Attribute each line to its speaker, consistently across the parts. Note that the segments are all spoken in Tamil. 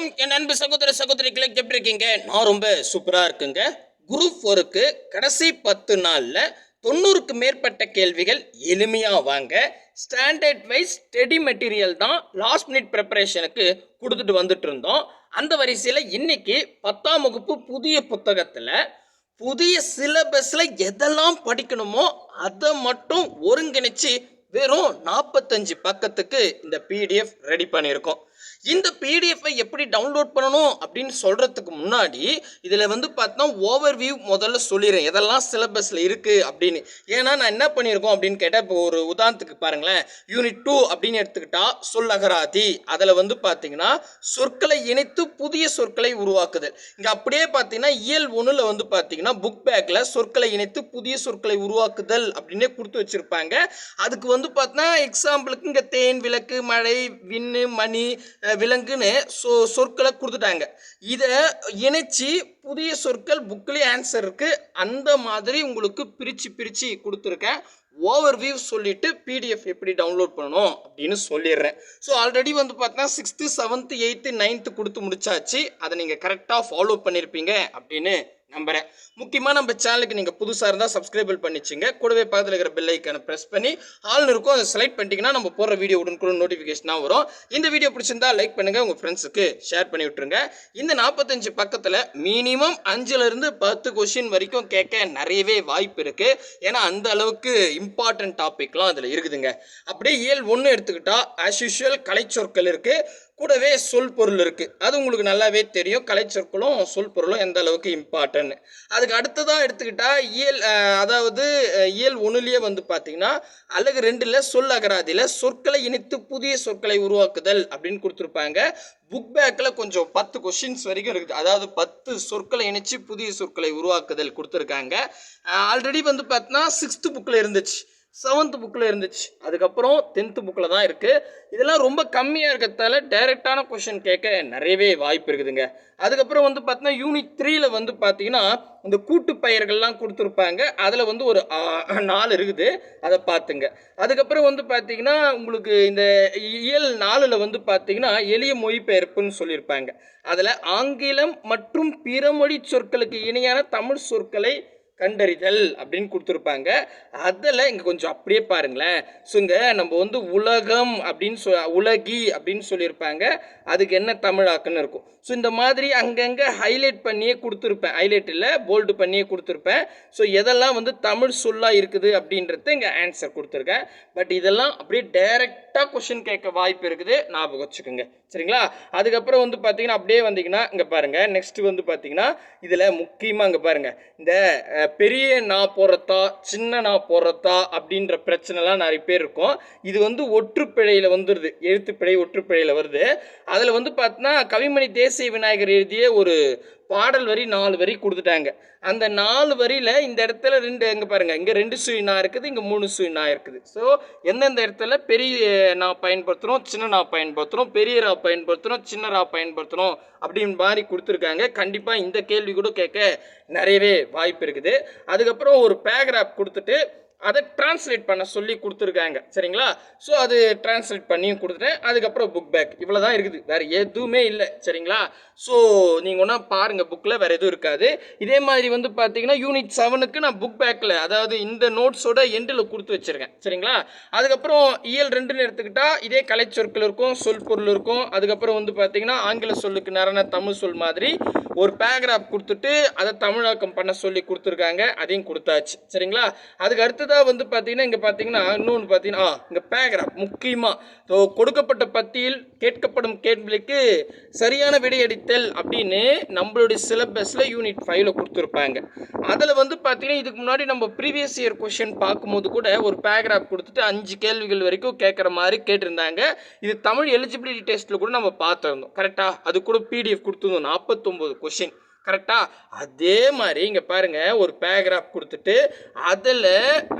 Speaker 1: வணக்கம். என் அன்பு சகோதர சகோதரிகளை எப்படி இருக்கீங்க? நான் ரொம்ப சூப்பராக இருக்குங்க. குரூப் ஃபோருக்கு கடைசி பத்து நாளில் தொண்ணூறுக்கு மேற்பட்ட கேள்விகள் எளிமையாக வாங்க. ஸ்டாண்டர்ட் வைஸ் ஸ்டடி மெட்டீரியல் தான் லாஸ்ட் மினிட் ப்ரிப்பரேஷனுக்கு கொடுத்துட்டு வந்துட்டு இருந்தோம். அந்த வரிசையில் இன்னைக்கு பத்தாம் வகுப்பு புதிய புத்தகத்தில் புதிய சிலபஸில் எதெல்லாம் படிக்கணுமோ அதை மட்டும் ஒருங்கிணைச்சு வெறும் நாற்பத்தஞ்சு பக்கத்துக்கு இந்த பிடிஎஃப் ரெடி பண்ணியிருக்கோம். இந்த பிடிஎஃப்பை எப்படி டவுன்லோட் பண்ணணும் அப்படின்னு சொல்கிறதுக்கு முன்னாடி இதில் வந்து பார்த்தா ஓவர் வியூ முதல்ல சொல்லிடுறேன். எதெல்லாம் சிலபஸில் இருக்குது அப்படின்னு. ஏன்னா நான் என்ன பண்ணியிருக்கோம் அப்படின்னு கேட்டால் இப்போ ஒரு உதாரணத்துக்கு பாருங்களேன். யூனிட் டூ அப்படின்னு எடுத்துக்கிட்டா சொல்லகராதி அதில் வந்து பார்த்தீங்கன்னா சொற்களை இணைத்து புதிய சொற்களை உருவாக்குதல். இங்கே அப்படியே பார்த்தீங்கன்னா இயல் ஒன்றில் வந்து பார்த்தீங்கன்னா புக் பேக்கில் சொற்களை இணைத்து புதிய சொற்களை உருவாக்குதல் அப்படின்னே கொடுத்து வச்சுருப்பாங்க. அதுக்கு வந்து பார்த்தீங்கன்னா எக்ஸாம்பிளுக்கு இங்கே தேன் விளக்கு மழை விண்ணு மணி விலங்குன்னு சொ சொற்களை கொடுத்துட்டாங்க. இதை இணைச்சி புதிய சொற்கள் புக்லேயே ஆன்சர் இருக்குது அந்த மாதிரி உங்களுக்கு பிரித்து பிரித்து கொடுத்துருக்கேன். ஓவர் வியூ சொல்லிவிட்டு பிடிஎஃப் எப்படி டவுன்லோட் பண்ணணும் அப்படின்னு சொல்லிடுறேன். ஸோ ஆல்ரெடி வந்து பார்த்தீங்கன்னா சிக்ஸ்த்து செவன்த்து எயித்து நைன்த்து கொடுத்து முடிச்சாச்சு. அதை நீங்கள் கரெக்டாக ஃபாலோ பண்ணியிருப்பீங்க அப்படின்னு நம்புறேன். முக்கியமாக நம்ம சேனலுக்கு நீங்கள் புதுசாக இருந்தால் சப்ஸ்கிரைபிள் பண்ணிச்சுங்க. கூடவே பக்கத்தில் இருக்கிற பெல் ஐக்கானை ப்ரெஸ் பண்ணி ஆள்னு இருக்கும் அதை செலக்ட் பண்ணிட்டீங்கன்னா நம்ம போடுற வீடியோ உடனுக்குடன் நோட்டிஃபிகேஷனாக வரும். இந்த வீடியோ பிடிச்சிருந்தா லைக் பண்ணுங்கள் உங்கள் ஃப்ரெண்ட்ஸுக்கு ஷேர் பண்ணி விட்டுருங்க. இந்த நாற்பத்தஞ்சு பக்கத்தில் மினிமம் அஞ்சுலேருந்து பத்து கொஷின் வரைக்கும் கேட்க நிறையவே வாய்ப்பு இருக்குது ஏன்னா அந்த அளவுக்கு இம்பார்ட்டன்ட் டாபிக்லாம் அதில் இருக்குதுங்க. அப்படியே இயல் ஒன்று எடுத்துக்கிட்டால் ஆஸ் யூஷுவல் கலைச்சொற்கள் இருக்குது கூடவே சொல் பொருள் இருக்குது அது உங்களுக்கு நல்லாவே தெரியும். கலைச்சொற்களும் சொல் பொருளும் எந்த அளவுக்கு இம்பார்ட்டன்ட் அதுக்கு அடுத்ததாக எடுத்துக்கிட்டால் இயல் அதாவது இயல் ஒன்றுலேயே வந்து பார்த்தீங்கன்னா அழகு ரெண்டில் சொல் அகராதியில் சொற்களை இணைத்து புதிய சொற்களை உருவாக்குதல் அப்படின்னு கொடுத்துருப்பாங்க. புக் பேக்கில் கொஞ்சம் பத்து கொஷின்ஸ் வரைக்கும் இருக்குது. அதாவது பத்து சொற்களை இணைச்சி புதிய சொற்களை உருவாக்குதல் கொடுத்துருக்காங்க. ஆல்ரெடி வந்து பார்த்தீங்கன்னா சிக்ஸ்த்து புக்கில் இருந்துச்சு. செவன்த் புக்கில் இருந்துச்சு. அதுக்கப்புறம் டென்த்து புக்கில் தான் இருக்குது இதெல்லாம் ரொம்ப கம்மியாக இருக்கிறதால டைரெக்டான கொஷின் கேட்க நிறையவே வாய்ப்பு இருக்குதுங்க. அதுக்கப்புறம் வந்து பார்த்தீங்கன்னா யூனிட் த்ரீயில் வந்து பார்த்தீங்கன்னா இந்த கூட்டு பயிர்கள்லாம் கொடுத்துருப்பாங்க. அதில் வந்து ஒரு நாலு இருக்குது. அதை பார்த்துங்க. அதுக்கப்புறம் வந்து பார்த்தீங்கன்னா உங்களுக்கு இந்த இயல் நாலில் வந்து பார்த்தீங்கன்னா எளிய மொழிபெயர்ப்புன்னு சொல்லியிருப்பாங்க. அதில் ஆங்கிலம் மற்றும் பிறமொழி சொற்களுக்கு இணையான தமிழ் சொற்களை கண்டறிதல் அப்படின்னு கொடுத்துருப்பாங்க. அதில் இங்கே கொஞ்சம் அப்படியே பாருங்களேன். ஸோ இங்கே நம்ம வந்து உலகம் அப்படின்னு சொ உலகி அப்படின்னு சொல்லியிருப்பாங்க. அதுக்கு என்ன தமிழாக்குன்னு இருக்கும். ஸோ இந்த மாதிரி அங்கங்கே ஹைலைட் பண்ணியே கொடுத்துருப்பேன். ஹைலைட் இல்லை போல்டு பண்ணியே கொடுத்துருப்பேன். ஸோ எதெல்லாம் வந்து தமிழ் சொல்லாக இருக்குது அப்படின்றது இங்கே ஆன்சர் கொடுத்துருக்கேன். பட் இதெல்லாம் அப்படியே டைரெக்டாக கொஷின் கேட்க வாய்ப்பு இருக்குது. ஞாபகம் வச்சுக்கோங்க. சரிங்களா? அதுக்கப்புறம் வந்து பார்த்தீங்கன்னா அப்படியே வந்தீங்கன்னா இங்கே பாருங்கள் நெக்ஸ்ட் வந்து பார்த்தீங்கன்னா இதில் முக்கியமாக இங்கே பாருங்கள் இந்த பெரிய நா போடுறதா சின்ன நா போடுறதா அப்படின்ற பிரச்சனைலாம் நிறைய பேர் இருக்கும். இது வந்து ஒற்றுப்பிழையில் வந்துடுது எழுத்துப்பிழை ஒற்றுப்பிழையில் வருது. அதில் வந்து பார்த்தீங்கன்னா கவிமணி தேசிய விநாயகர் எழுதிய ஒரு பாடல் வரி நாலு வரி கொடுத்துட்டாங்க. அந்த நாலு வரியில் இந்த இடத்துல ரெண்டு எங்கே பாருங்கள் இங்கே ரெண்டு சுயினா இருக்குது இங்கே மூணு சுயினா இருக்குது. ஸோ எந்தெந்த இடத்துல பெரிய நான் பயன்படுத்துகிறோம் சின்ன நான் பயன்படுத்துகிறோம் பெரிய ரா பயன்படுத்துகிறோம் சின்ன ரா பயன்படுத்துகிறோம் அப்படின்னு மாதிரி கொடுத்துருக்காங்க. கண்டிப்பாக இந்த கேள்வி கூட கேட்க நிறையவே வாய்ப்பு இருக்குது. அதுக்கப்புறம் ஒரு பேராகிராஃப் கொடுத்துட்டு அதை டிரான்ஸ்லேட் பண்ண சொல்லி கொடுத்துருக்காங்க. சரிங்களா? ஸோ அது டிரான்ஸ்லேட் பண்ணியும் கொடுத்துட்டேன். அதுக்கப்புறம் புக் பேக் இவ்வளோ தான் இருக்குது. வேறு எதுவுமே இல்லை. சரிங்களா? ஸோ நீங்கள் ஒன்றா பாருங்கள் புக்கில் வேறு எதுவும் இருக்காது. இதே மாதிரி வந்து பார்த்தீங்கன்னா யூனிட் செவனுக்கு நான் புக் பேக்கில் அதாவது இந்த நோட்ஸோட எண்டில் கொடுத்து வச்சுருக்கேன். சரிங்களா? அதுக்கப்புறம் இயல் ரெண்டுன்னு எடுத்துக்கிட்டால் இதே கலைச்சொற்கள் இருக்கும் சொல் பொருள் இருக்கும். அதுக்கப்புறம் வந்து பார்த்தீங்கன்னா ஆங்கில சொல்லுக்கு நிறன தமிழ் சொல் மாதிரி ஒரு பேராகிராஃப் கொடுத்துட்டு அதை தமிழாக்கம் பண்ண சொல்லி கொடுத்துருக்காங்க. அதையும் கொடுத்தாச்சு. சரிங்களா? அதுக்கு அடுத்தது அடுத்ததாக வந்து பார்த்தீங்கன்னா இங்கே பார்த்தீங்கன்னா இன்னொன்று பார்த்தீங்கன்னா இங்கே பேராகிராஃப் முக்கியமாக ஸோ கொடுக்கப்பட்ட பத்தியில் கேட்கப்படும் கேள்விக்கு சரியான விடையடித்தல் அப்படின்னு நம்மளுடைய சிலபஸில் யூனிட் ஃபைவ்ல கொடுத்துருப்பாங்க. அதில் வந்து பார்த்தீங்கன்னா இதுக்கு முன்னாடி நம்ம ப்ரீவியஸ் இயர் கொஷின் பார்க்கும்போது கூட ஒரு பேராகிராஃப் கொடுத்துட்டு அஞ்சு கேள்விகள் வரைக்கும் கேட்குற மாதிரி கேட்டிருந்தாங்க. இது தமிழ் எலிஜிபிலிட்டி டெஸ்ட்டில் கூட நம்ம பார்த்துருந்தோம். கரெக்டாக அது கூட பிடிஎஃப் கொடுத்துருந்தோம். நாற்பத்தொம்போது கொஷின் கரெக்டா அதே மாதிரி இங்கே பாருங்கள் ஒரு பேராகிராஃப் கொடுத்துட்டு அதில்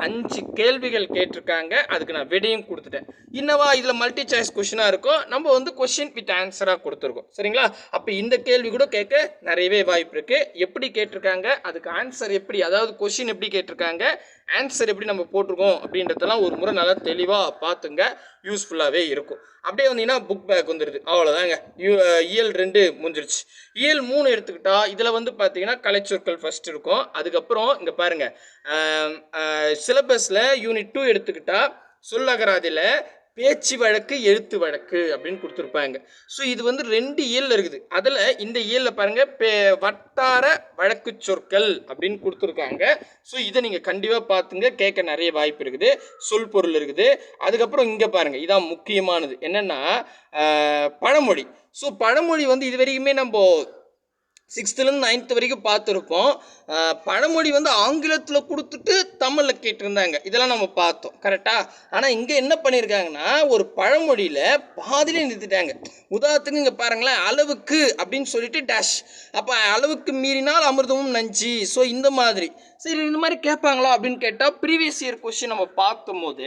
Speaker 1: அஞ்சு கேள்விகள் கேட்டிருக்காங்க. அதுக்கு நான் விடையும் கொடுத்துட்டேன். இன்னவா இதில் மல்டி சாய்ஸ் கொஷினாக இருக்கும் நம்ம வந்து கொஷின் வித் ஆன்சராக கொடுத்துருக்கோம். சரிங்களா? அப்போ இந்த கேள்வி கூட கேட்க நிறையவே வாய்ப்பு இருக்குது எப்படி கேட்டிருக்காங்க? அதுக்கு ஆன்சர் எப்படி அதாவது கொஷின் எப்படி கேட்டிருக்காங்க? ஆன்சர் எப்படி நம்ம போட்டிருக்கோம் அப்படின்றதெல்லாம் ஒரு முறை நல்லா தெளிவாக பார்த்துங்க. யூஸ்ஃபுல்லாகவே இருக்கும். அப்படியே வந்தீங்கன்னா புக் பேக் வந்துடுது அவ்வளோதாங்க யூ இயல் ரெண்டு முடிஞ்சிருச்சு. இயல் மூணு எடுத்துக்கிட்டால் இதில் வந்து பார்த்தீங்கன்னா கலைச்சொற்கள் ஃபஸ்ட் இருக்கும். அதுக்கப்புறம் இங்கே பாருங்கள் சிலபஸில் யூனிட் டூ எடுத்துக்கிட்டால் சொல்லகராதியில் பேச்சு வழக்கு எழுத்து வழக்கு அப்படின்னு கொடுத்துருப்பாங்க. ஸோ இது வந்து ரெண்டு இயல் இருக்குது. அதில் இந்த இயலில் பாருங்கள் பே வட்டார வழக்கு சொற்கள் அப்படின்னு கொடுத்துருக்காங்க. ஸோ இதை நீங்கள் கண்டிப்பாக பார்த்துங்க. கேட்க நிறைய வாய்ப்பு இருக்குது. சொல் பொருள் இருக்குது. அதுக்கப்புறம் இங்கே பாருங்கள் இதான் முக்கியமானது. என்னென்னா பழமொழி. ஸோ பழமொழி வந்து இது வரைக்குமே நம்ம சிக்ஸ்த்துலேருந்து நைன்த்து வரைக்கும் பார்த்துருப்போம் பழமொழி வந்து ஆங்கிலத்தில் கொடுத்துட்டு தமிழில் கேட்டிருந்தாங்க. இதெல்லாம் நம்ம பார்த்தோம். கரெக்டாக ஆனால் இங்கே என்ன பண்ணியிருக்காங்கன்னா ஒரு பழமொழியில் பாதிலே நிறுத்திட்டாங்க. உதாரணத்துக்கு இங்கே பாருங்களேன் அளவுக்கு அப்படின்னு சொல்லிட்டு டேஷ் அப்போ அளவுக்கு மீறினால் அமிர்தமும் நஞ்சு. ஸோ இந்த மாதிரி. சரி இந்த மாதிரி கேட்பாங்களா அப்படின்னு கேட்டால் ப்ரீவியஸ் இயர் கொஸ்டின் நம்ம பார்க்கும்போது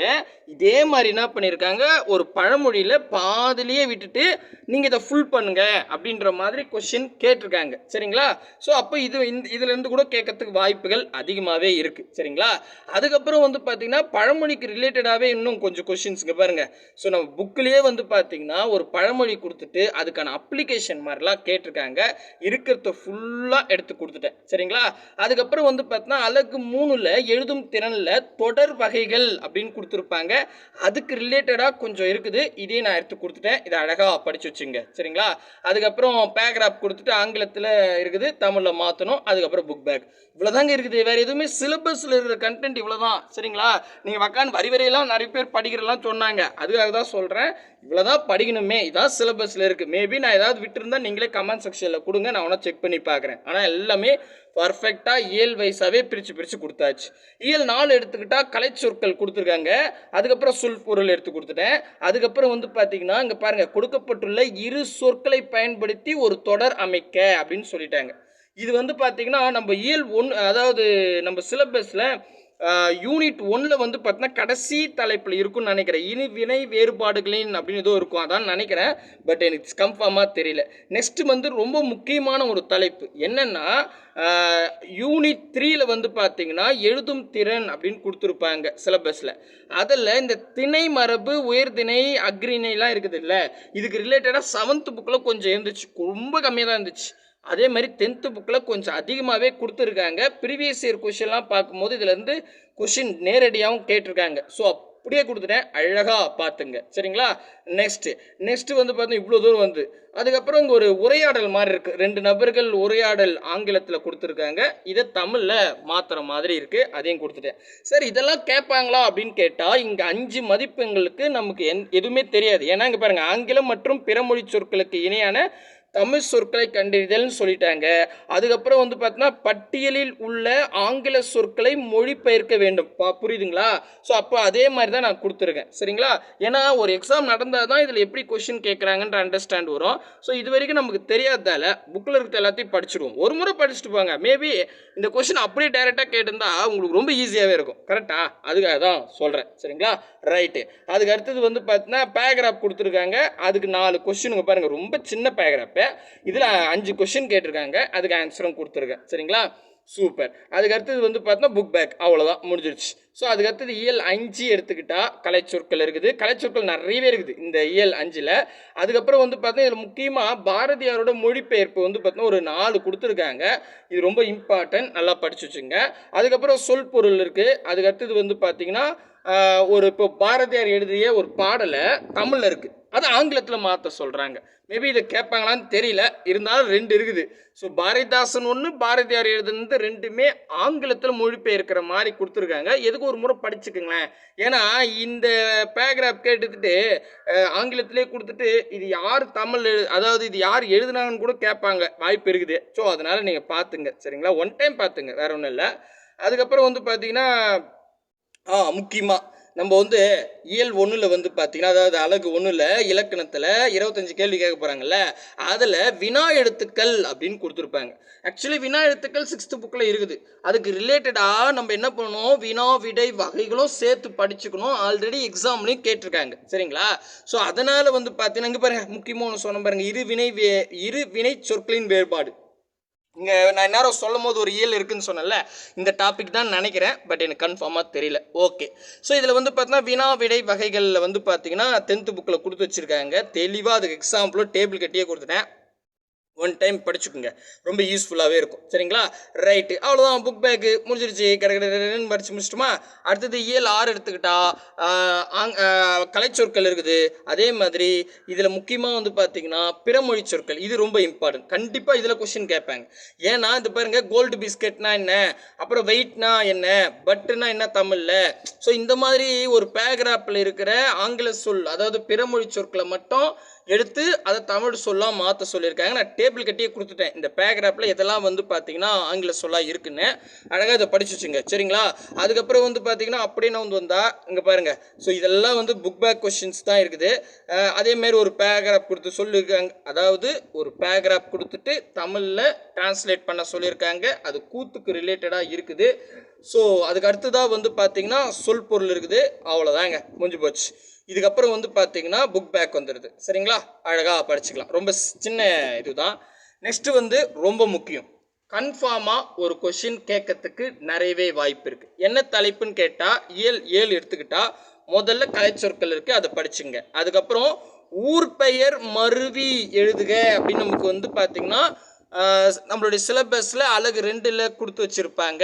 Speaker 1: இதே மாதிரி என்ன பண்ணியிருக்காங்க? ஒரு பழமொழியில் பாதிலேயே விட்டுட்டு நீங்கள் இதை ஃபுல் பண்ணுங்க அப்படின்ற மாதிரி கொஸ்டின் கேட்டிருக்காங்க. சரிங்களா? ஸோ அப்போ இது இந்த இதுலேருந்து கூட கேட்கறதுக்கு வாய்ப்புகள் அதிகமாகவே இருக்குது சரிங்களா? அதுக்கப்புறம் வந்து பார்த்திங்கன்னா பழமொழிக்கு ரிலேட்டடாகவே இன்னும் கொஞ்சம் கொஷின்ஸுங்க பாருங்கள் ஸோ நம்ம புக்கிலேயே வந்து பார்த்தீங்கன்னா ஒரு பழமொழி கொடுத்துட்டு அதுக்கான அப்ளிகேஷன் மாதிரிலாம் கேட்டிருக்காங்க. இருக்கிறத ஃபுல்லாக எடுத்து கொடுத்துட்டேன். சரிங்களா? அதுக்கப்புறம் வந்து பார்த்தீங்கன்னா அழகு மூணுல எழுதும் திறனில் தொடர் வகைகள் அப்படின்னு கொடுத்துருப்பாங்க. அதுக்கு ரிலேட்டடாக கொஞ்சம் இருக்குது. இதே நான் எடுத்து கொடுத்துட்டேன். இதை அழகாக படித்து வச்சுங்க. சரிங்களா? அதுக்கப்புறம் பேக்ராப் கொடுத்துட்டு ஆங்கிலத்தில் இருக்குது. தமிழில் மாற்றணும் அதுக்கப்புறம் புக் பேக் இவ்வளோதாங்க இருக்குது. வேறு எதுவுமே சிலபஸில் இருக்கிற கண்டென்ட் இவ்வளோதான் சரிங்களா? நீங்கள் உட்காந்து வரி வரையெல்லாம் நிறைய பேர் படிக்கிறலாம் சொன்னாங்க. அதுக்காக தான் சொல்கிறேன் இவ்வளோதான் படிக்கணுமே. இதான் சிலபஸில் இருக்குது மேபி நான் ஏதாவது விட்டுருந்தா நீங்களே கமெண்ட் செக்ஷனில் கொடுங்க. நான் வேணா செக் பண்ணி பார்க்குறேன். ஆனால் எல்லாமே பர்ஃபெக்டாக இயல் வைஸாகவே பிரித்து பிரித்து கொடுத்தாச்சு. இயல் நாலு எடுத்துக்கிட்டால் கலைச்சொற்கள் கொடுத்துருக்காங்க. அதுக்கப்புறம் சொல் பொருள் எடுத்து கொடுத்துட்டேன். அதுக்கப்புறம் வந்து பார்த்தீங்கன்னா இங்கே பாருங்கள் கொடுக்கப்பட்டுள்ள இரு சொற்களை பயன்படுத்தி ஒரு தொடர் அமைக்க அப்படின்னு சொல்லிட்டாங்க. இது வந்து பார்த்தீங்கன்னா நம்ம இயல் ஒன் அதாவது நம்ம சிலபஸில் யூனிட் ஒன்றில் வந்து பார்த்தீங்கன்னா கடைசி தலைப்பில் இருக்கும்னு நினைக்கிறேன். இனி வினை வேறுபாடுகளின் அப்படின்னு ஏதோ இருக்கும் அதான் நினைக்கிறேன். பட் எனக்கு கன்ஃபார்மாக தெரியல. நெக்ஸ்ட் வந்து ரொம்ப முக்கியமான ஒரு தலைப்பு. என்னென்னா யூனிட் த்ரீயில் வந்து பார்த்தீங்கன்னா எழுதும் திறன் அப்படின்னு கொடுத்துருப்பாங்க சிலபஸில் அதில் இந்த திணை மரபு உயர்திணை அக்ரிணைலாம் இருக்குது இல்லை இதுக்கு ரிலேட்டடாக செவன்த் புக்கில் கொஞ்சம் இருந்துச்சு. ரொம்ப கம்மியாக தான் இருந்துச்சு. அதே மாதிரி டென்த்து புக்கில் கொஞ்சம் அதிகமாகவே கொடுத்துருக்காங்க. ப்ரீவியஸ் இயர் கொஷின்லாம் பார்க்கும்போது இதுலேருந்து கொஷின் நேரடியாகவும் கேட்டிருக்காங்க. ஸோ அப்படியே கொடுத்துட்டேன். அழகாக பார்த்துங்க. சரிங்களா? நெக்ஸ்ட்டு நெக்ஸ்ட்டு வந்து பார்த்தீங்கன்னா இவ்வளோ தூரம் வந்து. அதுக்கப்புறம் இங்கே ஒரு உரையாடல் மாதிரி இருக்குது ரெண்டு நபர்கள் உரையாடல் ஆங்கிலத்தில் கொடுத்துருக்காங்க. இதை தமிழில் மாற்றுற மாதிரி இருக்குது அதையும் கொடுத்துட்டேன். சரி இதெல்லாம் கேட்பாங்களா அப்படின்னு கேட்டால் இங்கே அஞ்சு மதிப்பெண்களுக்கு நமக்கு எந் எதுவுமே தெரியாது. ஏன்னா இங்கே பாருங்கள் ஆங்கிலம் மற்றும் பிறமொழி சொற்களுக்கு இணையான தமிழ் சொற்களை கண்டறிதல்னு சொல்லிட்டாங்க. அதுக்கப்புறம் வந்து பார்த்தீங்கன்னா பட்டியலில் உள்ள ஆங்கில சொற்களை மொழிபெயர்க்க வேண்டும். பா புரியுதுங்களா? ஸோ அப்போ அதே மாதிரி தான் நான் கொடுத்துருக்கேன். சரிங்களா? ஏன்னா ஒரு எக்ஸாம் நடந்தால் தான் இதில் எப்படி கொஷின் கேட்குறாங்கன்ற அண்டர்ஸ்டாண்ட் வரும். ஸோ இது வரைக்கும் நமக்கு தெரியாததால புக்கில் இருக்கிற எல்லாத்தையும் படிச்சிடுவோம். ஒரு முறை படிச்சுட்டு போங்க. மேபி இந்த கொஷின் அப்படியே டைரெக்டாக கேட்டிருந்தா உங்களுக்கு ரொம்ப ஈஸியாகவே இருக்கும். கரெக்டா அதுக்காக தான் சொல்கிறேன் சரிங்களா? ரைட்டு அதுக்கு அடுத்தது வந்து பார்த்தீங்கன்னா பேராகிராஃப் கொடுத்துருக்காங்க. அதுக்கு நாலு கொஷினுங்க பாருங்கள் ரொம்ப சின்ன பேராகிராஃபு இதில் அஞ்சு கொஷின் கேட்டிருக்காங்க. அதுக்கு ஆன்சரும் கொடுத்துருக்கேன். சரிங்களா? சூப்பர் அதுக்கு அடுத்தது வந்து பார்த்தீங்கன்னா புக் பேக் அவ்வளோதான் முடிஞ்சிருச்சு. ஸோ அதுக்கு அடுத்தது இயல் அஞ்சு எடுத்துக்கிட்டால் கலைச்சொற்கள் இருக்குது. கலைச்சொற்கள் நிறையவே இருக்குது இந்த இயல் அஞ்சில் அதுக்கப்புறம் வந்து பார்த்தீங்கன்னா இதில் முக்கியமாக பாரதியாரோட மொழிபெயர்ப்பு வந்து பார்த்தீங்கன்னா ஒரு நாலு கொடுத்துருக்காங்க. இது ரொம்ப இம்பார்ட்டன்ட் நல்லா படிச்சு வச்சுங்க. அதுக்கப்புறம் சொல் பொருள் இருக்குது அதுக்கு அடுத்தது வந்து பார்த்தீங்கன்னா ஒரு இப்போ பாரதியார் எழுதிய ஒரு பாடலை தமிழில் இருக்குது அது ஆங்கிலத்தில் மாற்ற சொல்கிறாங்க மேபி இதை கேட்பாங்களான்னு தெரியல. இருந்தாலும் ரெண்டு இருக்குது. ஸோ பாரதிதாசன் ஒன்று பாரதியார் எழுதுனது ரெண்டுமே ஆங்கிலத்தில் மொழிபெயர்க்கிற மாதிரி கொடுத்துருக்காங்க. எதுக்கு ஒரு முறை படிச்சுக்கோங்களேன். ஏன்னா இந்த பேராகிராஃப் கேட்டுக்கிட்டு ஆங்கிலத்திலே கொடுத்துட்டு இது யார் தமிழ் எழு அதாவது இது யார் எழுதுனாங்கன்னு கூட கேட்பாங்க. வாய்ப்பு இருக்குது. ஸோ அதனால் நீங்கள் பார்த்துங்க. சரிங்களா? ஒன் டைம் பார்த்துங்க. வேற ஒன்றும் இல்லை. அதுக்கப்புறம் வந்து பார்த்தீங்கன்னா ஆ முக்கியமாக நம்ம வந்து இயல் ஒன்றில் வந்து பார்த்தீங்கன்னா அதாவது அழகு ஒன்றில் இலக்கணத்தில் இருபத்தஞ்சு கேள்வி கேட்க போகிறாங்கல்ல அதில் வினா எழுத்துக்கள் அப்படின்னு கொடுத்துருப்பாங்க. ஆக்சுவலி வினா எழுத்துக்கள் சிக்ஸ்த்து புக்கில் இருக்குது. அதுக்கு ரிலேட்டடாக நம்ம என்ன பண்ணணும்? வினா விடை வகைகளும் சேர்த்து படிச்சுக்கணும். ஆல்ரெடி எக்ஸாம்லையும் கேட்டிருக்காங்க. சரிங்களா? ஸோ அதனால் வந்து பார்த்தீங்கன்னா இங்கே பாருங்கள் முக்கியமாக ஒன்று சொன்ன பாருங்கள் இரு வினை வே இரு வினை சொற்களின் வேறுபாடு. இங்கே நான் நேரம் சொல்லும் போது ஒரு இயல் இருக்குன்னு சொன்னேன்ல இந்த டாபிக் தான் நினைக்கிறேன் பட் எனக்கு கன்ஃபார்மாக தெரியல. ஓகே ஸோ இதில் வந்து பார்த்தீங்கன்னா வினா விடை வகைகளில் வந்து பார்த்தீங்கன்னா டென்த்து புக்கில் கொடுத்து வச்சுருக்காங்க. தெளிவாக அதுக்கு எக்ஸாம்பிளும் டேபிள் கட்டியே கொடுத்துட்டேன். ஒன் டைம் படிச்சுக்கோங்க. ரொம்ப யூஸ்ஃபுல்லாகவே இருக்கும். சரிங்களா? ரைட்டு அவ்வளோதான் புக் பேக்கு முடிஞ்சிருச்சு. கடை படித்து முடிச்சிட்டோமா? அடுத்தது இயல் ஆறு எடுத்துக்கிட்டா ஆங்- கலைச்சொற்கள் இருக்குது. அதே மாதிரி இதில் முக்கியமாக வந்து பார்த்தீங்கன்னா பிறமொழி சொற்கள். இது ரொம்ப இம்பார்ட்டன்ட் கண்டிப்பாக இதில் கொஷின் கேட்பாங்க. ஏன்னா இது பாருங்க கோல்டு பிஸ்கெட்னா என்ன? அப்புறம் வெயிட்னா என்ன? பட்டுனா என்ன தமிழில்? ஸோ இந்த மாதிரி ஒரு பேராகிராஃபில் இருக்கிற ஆங்கில சொல் அதாவது பிறமொழி சொற்களை மட்டும் எடுத்து அதை தமிழ் சொல்லாக மாற்ற சொல்லியிருக்காங்க. நான் டேபிள் கட்டியே கொடுத்துட்டேன். இந்த பேராகிராஃபில் இதெல்லாம் வந்து பார்த்தீங்கன்னா ஆங்கில சொல்லாக இருக்குன்னு. அழகாக இதை படிச்சு வச்சுங்க. சரிங்களா? அதுக்கப்புறம் வந்து பார்த்தீங்கன்னா அப்படியே நான் வந்து வந்தால் இங்கே பாருங்கள் ஸோ இதெல்லாம் வந்து புக் பேக் கொஷின்ஸ் தான் இருக்குது. அதேமாரி ஒரு பேராகிராஃப் கொடுத்து சொல்லியிருக்காங்க. அதாவது ஒரு பேராகிராஃப் கொடுத்துட்டு தமிழில் டிரான்ஸ்லேட் பண்ண சொல்லியிருக்காங்க. அது கூத்துக்கு ரிலேட்டடாக இருக்குது. ஸோ அதுக்கு அடுத்ததாக வந்து பார்த்தீங்கன்னா சொல் பொருள் இருக்குது. அவ்வளோதாங்க முடிஞ்சு போச்சு. இதுக்கப்புறம் வந்து பார்த்தீங்கன்னா புக் பேக் வந்துடுது சரிங்களா? அழகாக படிச்சுக்கலாம். ரொம்ப சின்ன இதுதான். நெக்ஸ்ட்டு வந்து ரொம்ப முக்கியம். கன்ஃபார்மாக ஒரு கொஷின் கேட்கறதுக்கு நிறையவே வாய்ப்பு இருக்குது என்ன தலைப்புன்னு கேட்டால் ஏழு ஏழு எடுத்துக்கிட்டால் முதல்ல கலைச்சொற்கள் இருக்குது அதை படிச்சுங்க. அதுக்கப்புறம் ஊர் பெயர் மருவி எழுதுக அப்படின்னு நமக்கு வந்து பார்த்திங்கன்னா நம்மளுடைய சிலபஸில் அழகு ரெண்டில் கொடுத்து வச்சுருப்பாங்க.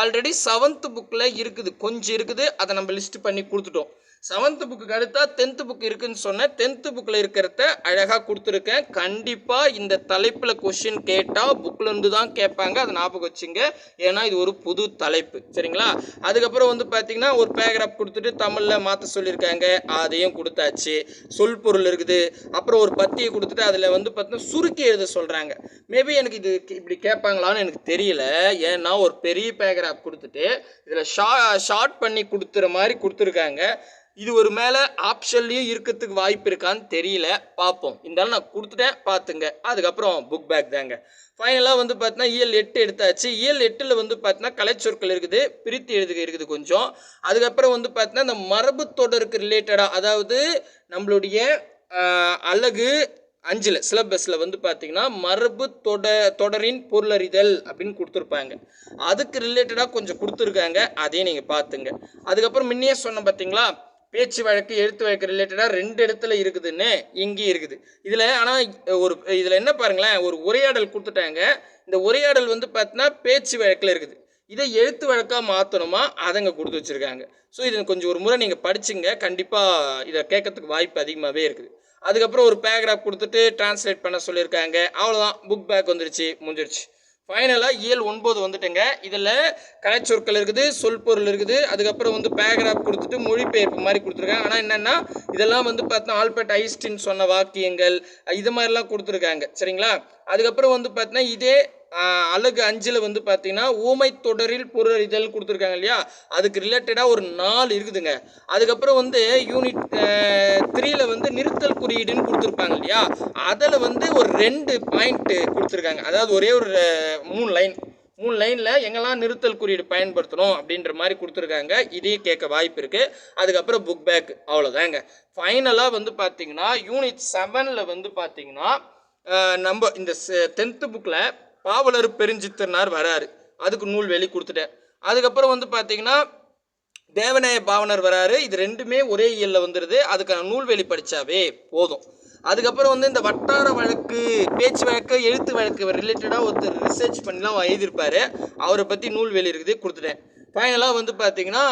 Speaker 1: ஆல்ரெடி செவன்த் புக்கில் இருக்குது. கொஞ்சம் இருக்குது. அதை நம்ம லிஸ்ட் பண்ணி கொடுத்துட்டோம். செவன்த் புக்கு அடுத்தா டென்த்து புக் இருக்குன்னு சொன்னேன். டென்த்து புக்கில் இருக்கிறத அழகாக கொடுத்துருக்கேன். கண்டிப்பாக இந்த தலைப்பில் கொஷின் கேட்டால் புக்கிலேருந்து தான் கேட்பாங்க. அதை ஞாபகம் வச்சுங்க. ஏன்னா இது ஒரு புது தலைப்பு. சரிங்களா? அதுக்கப்புறம் வந்து பார்த்தீங்கன்னா ஒரு பேராகிராஃப் கொடுத்துட்டு தமிழில் மாற்ற சொல்லியிருக்காங்க. அதையும் கொடுத்தாச்சு. சொல் பொருள் இருக்குது. அப்புறம் ஒரு பத்தியை கொடுத்துட்டு அதில் வந்து பார்த்தீங்கன்னா சுருக்கி எழுத சொல்கிறாங்க மேபி எனக்கு இது இப்படி கேட்பாங்களான்னு எனக்கு தெரியல. ஏன்னா ஒரு பெரிய பேராகிராஃப் கொடுத்துட்டு இதில் ஷா ஷார்ட் பண்ணி கொடுத்துற மாதிரி கொடுத்துருக்காங்க. இது ஒரு மேலே ஆப்ஷன்லேயும் இருக்கிறதுக்கு வாய்ப்பு இருக்கான்னு தெரியல. பார்ப்போம். இருந்தாலும் நான் கொடுத்துட்டேன். பார்த்துங்க. அதுக்கப்புறம் புக் பேக் தாங்க. ஃபைனலாக வந்து பார்த்தீங்கன்னா இயல் எட்டு எடுத்தாச்சு. இயல் எட்டில் வந்து பார்த்தீங்கன்னா கலைச்சொற்கள் இருக்குது பிரித்து எழுதுக இருக்குது கொஞ்சம். அதுக்கப்புறம் வந்து பார்த்தீங்கன்னா இந்த மரபு தொடருக்கு ரிலேட்டடாக அதாவது நம்மளுடைய அழகு அஞ்சில் சிலபஸில் வந்து பார்த்தீங்கன்னா மரபு தொட தொடரின் பொருளறிதல் அப்படின்னு கொடுத்துருப்பாங்க. அதுக்கு ரிலேட்டடாக கொஞ்சம் கொடுத்துருக்காங்க. அதையும் நீங்கள் பார்த்துங்க. அதுக்கப்புறம் முன்னையே சொன்னேன் பார்த்தீங்களா பேச்சு வழக்கு எழுத்து வழக்கு ரிலேட்டடாக ரெண்டு இடத்துல இருக்குதுன்னு இங்கேயும் இருக்குது. இதில் ஆனால் ஒரு இதில் என்ன பாருங்களேன் ஒரு உரையாடல் கொடுத்துட்டாங்க. இந்த உரையாடல் வந்து பார்த்தீங்கன்னா பேச்சு வழக்கில் இருக்குது. இதை எழுத்து வழக்காக மாற்றணுமா அதங்க கொடுத்து வச்சுருக்காங்க. ஸோ இதை கொஞ்சம் ஒரு முறை நீங்கள் படிச்சுங்க. கண்டிப்பாக இதை கேட்கறதுக்கு வாய்ப்பு அதிகமாகவே இருக்குது. அதுக்கப்புறம் ஒரு பேராகிராஃப் கொடுத்துட்டு டிரான்ஸ்லேட் பண்ண சொல்லியிருக்காங்க. அவ்வளோதான் புக் பேக் வந்துருச்சு முடிஞ்சிருச்சு. ஃபைனலாக இயல் ஒன்பது வந்துட்டேங்க. இதில் கலைச்சொற்கள் இருக்குது சொல்பொருள் இருக்குது. அதுக்கப்புறம் வந்து பேராகிராஃப் கொடுத்துட்டு மொழிபெயர்ப்பு மாதிரி கொடுத்துருக்காங்க. ஆனால் என்னென்னா இதெல்லாம் வந்து பார்த்தீங்கன்னா ஆல்பர்ட் ஐஸ்டின் சொன்ன வாக்கியங்கள் இது மாதிரிலாம் கொடுத்துருக்காங்க. சரிங்களா? அதுக்கப்புறம் வந்து பார்த்தீங்கன்னா இதே அழகு அஞ்சில் வந்து பார்த்தீங்கன்னா ஊமை தொடரில் பொருளறிதல் கொடுத்துருக்காங்க இல்லையா? அதுக்கு ரிலேட்டடாக ஒரு நாலு இருக்குதுங்க. அதுக்கப்புறம் வந்து யூனிட் த்ரீல வந்து நிறுத்தல் குறியீடுன்னு கொடுத்துருப்பாங்க இல்லையா? அதில் வந்து ஒரு ரெண்டு பாயிண்ட்டு கொடுத்துருக்காங்க. அதாவது ஒரே ஒரு மூணு லைன் மூணு லைனில் எங்கெல்லாம் நிறுத்தல் குறியீடு பயன்படுத்தணும் அப்படின்ற மாதிரி கொடுத்துருக்காங்க. இதையும் கேட்க வாய்ப்பு இருக்குது அதுக்கப்புறம் புக் பேக் அவ்வளோதாங்க ஃபைனலாக வந்து பார்த்தீங்கன்னா யூனிட் செவனில் வந்து பார்த்தீங்கன்னா நம்ம இந்த டென்த்து புக்கில் பாவலர் பெருஞ்சித்தனார் வராரு. அதுக்கு நூல் வெளி கொடுத்துட்டேன். அதுக்கப்புறம் வந்து பார்த்தீங்கன்னா தேவநாய பாவனர் வராரு. இது ரெண்டுமே ஒரே இயலில் வந்துடுது அதுக்கான நூல்வெளி படித்தாவே போதும். அதுக்கப்புறம் வந்து இந்த வட்டார வழக்கு பேச்சு வழக்கு எழுத்து வழக்கு ரிலேட்டடாக ஒருத்தர் ரிசர்ச் பண்ணிலாம் எழுதியிருப்பாரு. அவரை பற்றி நூல்வெளி இருக்குது கொடுத்துட்டேன். ஃபைனலாக வந்து பார்த்தீங்கன்னா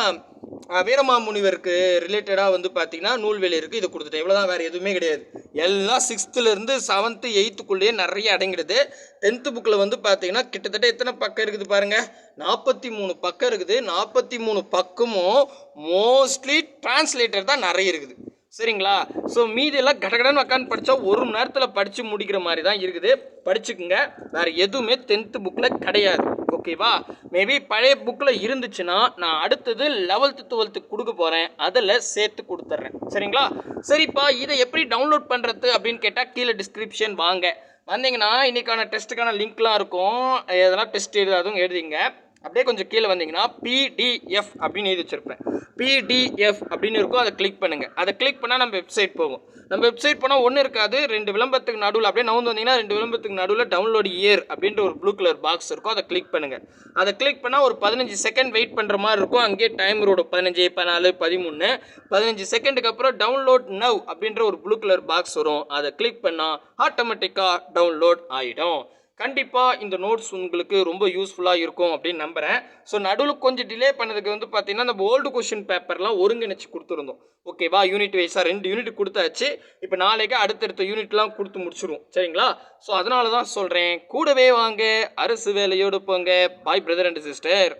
Speaker 1: வீரமாமுனிவருக்கு ரிலேட்டடாக வந்து பார்த்தீங்கன்னா நூல்வெளி இருக்குது இது கொடுத்துட்டேன். இவ்வளோதான் வேறு எதுவுமே கிடையாது. எல்லாம் சிக்ஸ்த்துலேருந்து செவன்த்து எயித்துக்குள்ளேயே நிறைய அடங்கிடுது. டென்த்து புக்கில் வந்து பார்த்தீங்கன்னா கிட்டத்தட்ட எத்தனை பக்கம் இருக்குது பாருங்கள் நாற்பத்தி மூணு பக்கம் இருக்குது. நாற்பத்தி மூணு பக்கமும் மோஸ்ட்லி டிரான்ஸ்லேட்டர் தான் நிறைய இருக்குது. சரிங்களா? ஸோ மீதியெல்லாம் கடகடன்னு உக்காந்து படித்தா ஒரு மணி நேரத்தில் படித்து முடிக்கிற மாதிரி தான் இருக்குது. படிச்சுக்குங்க. வேறு எதுவுமே டென்த்து புக்கில் கிடையாது. ஓகேவா மேபி பழைய புக்கில் இருந்துச்சுன்னா நான் அடுத்தது லெவல்த்து டுவெல்த்து கொடுக்க போகிறேன் அதில் சேர்த்து கொடுத்துட்றேன் சரிங்களா? சரிப்பா இதை எப்படி டவுன்லோட் பண்ணுறது அப்படின்னு கேட்டால் கீழே டிஸ்கிரிப்ஷன் வாங்க. வந்தீங்கன்னா இன்றைக்கான டெஸ்ட்டுக்கான லிங்க்லாம் இருக்கும். எதனா டெஸ்ட் எழுதாதும் எழுதிங்க. அப்படியே கொஞ்சம் கீழே வந்தீங்கன்னா பிடிஎஃப் அப்படின்னு எழுதி வச்சிருப்பேன். பிடிஎஃப் அப்படின்னு இருக்கும் அதை கிளிக் பண்ணுங்கள் அதை கிளிக் பண்ணால் நம்ம வெப்சைட் போகும். நம்ம வெப்சைட் போனால் ஒன்றும் இருக்காது ரெண்டு விளம்பரத்துக்கு நடுவில் அப்படியே நவுந்து வந்தீங்கன்னா ரெண்டு விளம்பரத்துக்கு நடுவில் டவுன்லோட் இயர் அப்படின்ற ஒரு ப்ளூ கலர் பாக்ஸ் இருக்கும் அதை கிளிக் பண்ணுங்கள் அதை கிளிக் பண்ணால் ஒரு பதினஞ்சு செகண்ட் வெயிட் பண்ணுற மாதிரி இருக்கும். அங்கேயே டைம் ரோடு பதினஞ்சு பதினாலு பதிமூணு. பதினஞ்சு செகண்டுக்கு அப்புறம் டவுன்லோட் நவ் அப்படின்ற ஒரு ப்ளூ கலர் பாக்ஸ் வரும். அதை கிளிக் பண்ணால் ஆட்டோமேட்டிக்காக டவுன்லோட் ஆகிடும் கண்டிப்பாக இந்த நோட்ஸ் உங்களுக்கு ரொம்ப யூஸ்ஃபுல்லாக இருக்கும் அப்படின்னு நம்புகிறேன் ஸோ நடுவில் கொஞ்சம் டிலே பண்ணதுக்கு வந்து பார்த்தீங்கன்னா நம்ம ஓல்டு கொஷின் பேப்பர்லாம் ஒருங்கிணைச்சு கொடுத்துருந்தோம். ஓகேவா யூனிட் வைஸாக ரெண்டு யூனிட் கொடுத்தாச்சு. இப்போ நாளைக்கு அடுத்தடுத்த யூனிட்லாம் கொடுத்து முடிச்சிடும் சரிங்களா? ஸோ அதனால தான் சொல்கிறேன் கூடவே வாங்க அரசு வேலையோடு போங்க. பாய் பிரதர் அண்ட் சிஸ்டர்